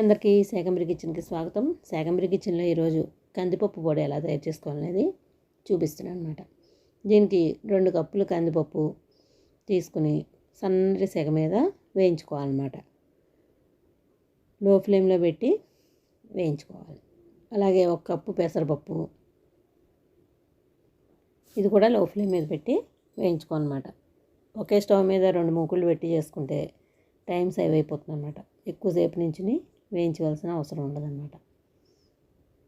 అందరికీ శాకంబరి కిచెన్కి స్వాగతం. శాకంబరి కిచెన్లో ఈరోజు కందిపప్పు పొడి ఎలా తయారు చేసుకోవాలనేది చూపిస్తున్నాను అనమాట దీనికి రెండు కప్పులు కందిపప్పు తీసుకుని సన్నటి సెగ మీద వేయించుకోవాలన్నమాట. లో ఫ్లేమ్లో పెట్టి వేయించుకోవాలి. అలాగే ఒక కప్పు పెసరపప్పు ఇది కూడా లో ఫ్లేమ్ మీద పెట్టి వేయించుకోవాలన్నమాట. ఒకే స్టవ్ మీద రెండు మూకులు పెట్టి చేసుకుంటే టైం సేవ్ అయిపోతుంది అనమాట ఎక్కువసేపు నుంచి వేయించవలసిన అవసరం ఉండదన్నమాట.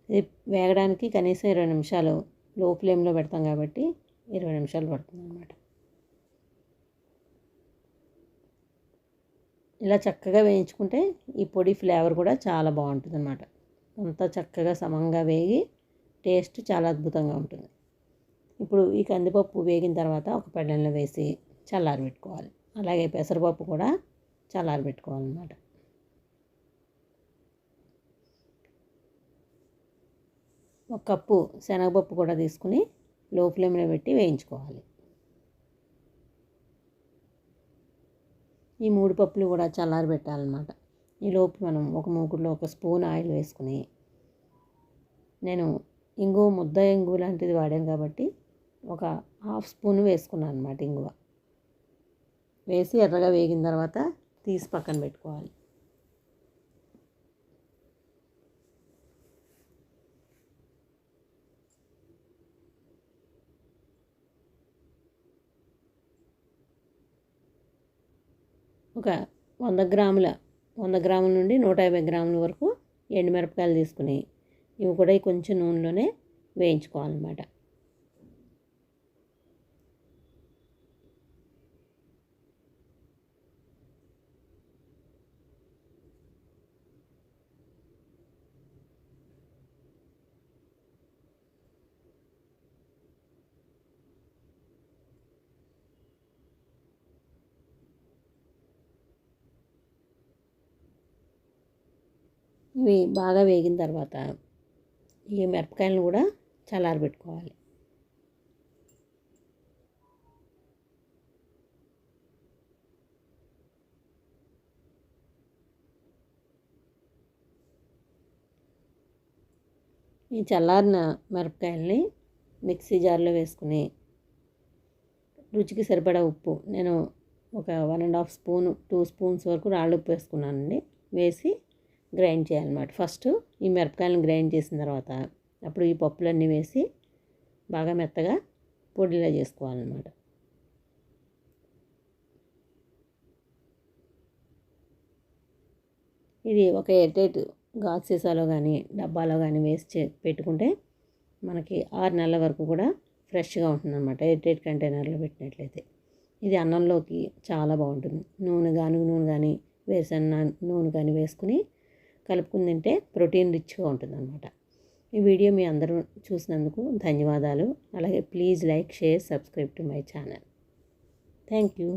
ఇది వేగడానికి కనీసం ఇరవై నిమిషాలు లో ఫ్లేమ్లో పెడతాం కాబట్టి ఇరవై నిమిషాలు పడుతుంది అనమాట ఇలా చక్కగా వేయించుకుంటే ఈ పొడి ఫ్లేవర్ కూడా చాలా బాగుంటుంది అనమాట అంతా చక్కగా సమంగా వేగి టేస్ట్ చాలా అద్భుతంగా ఉంటుంది. ఇప్పుడు ఈ కందిపప్పు వేగిన తర్వాత ఒక పెళ్ళంలో వేసి చల్లారి పెట్టుకోవాలి అలాగే పెసరపప్పు కూడా చల్లారి పెట్టుకోవాలన్నమాట ఒక కప్పు శనగపప్పు కూడా తీసుకుని లో ఫ్లేమ్లో పెట్టి వేయించుకోవాలి. ఈ మూడు పప్పులు కూడా చల్లారి పెట్టాలన్నమాట. ఈ లోపు మనం ఒక మూకుడులో ఒక స్పూన్ ఆయిల్ వేసుకుని నేను ఇంగువ ముద్ద ఇంగువ లాంటిది వాడాను కాబట్టి ఒక హాఫ్ స్పూన్ వేసుకున్నాను అనమాట ఇంగువ. వేసి ఎర్రగా వేగిన తర్వాత తీసి పక్కన పెట్టుకోవాలి. ఒక వంద గ్రాముల వంద గ్రాముల నుండి నూట యాభై గ్రాముల వరకు ఎండుమిరపకాయలు తీసుకుని ఇవి కూడా కొంచెం నూనెలోనే వేయించుకోవాలన్నమాట. ఇవి బాగా వేగిన తర్వాత ఈ మిరపకాయలను కూడా చల్లారబెట్టుకోవాలి. ఈ చల్లారిన మిరపకాయల్ని మిక్సీ జార్లో వేసుకుని రుచికి సరిపడా ఉప్పు నేను ఒక one and half spoon two spoons వరకు రాళ్ళు ఉప్పు వేసుకున్నానండి. వేసి గ్రైండ్ చేయాలన్నమాట. ఫస్ట్ ఈ మిరపకాయలను గ్రైండ్ చేసిన తర్వాత అప్పుడు ఈ పప్పులన్నీ వేసి బాగా మెత్తగా పొడిలా చేసుకోవాలన్నమాట. ఇది ఒక ఎయిర్టైట్ గాజు సీసాలో కానీ డబ్బాలో కానీ వేసి పెట్టుకుంటే మనకి ఆరు నెలల వరకు కూడా ఫ్రెష్గా ఉంటుందన్నమాట. ఎయిర్టైట్ కంటైనర్లో పెట్టినట్లయితే. ఇది అన్నంలోకి చాలా బాగుంటుంది. నూనె కానీ నూనె కానీ వేసిన నూనె కానీ వేసుకుని కలుపుకుని తింటే ప్రోటీన్ రిచ్గా ఉంటుంది అనమాట ఈ వీడియో మీ అందరూ చూసినందుకు ధన్యవాదాలు. అలాగే please like share subscribe to my channel. Thank you.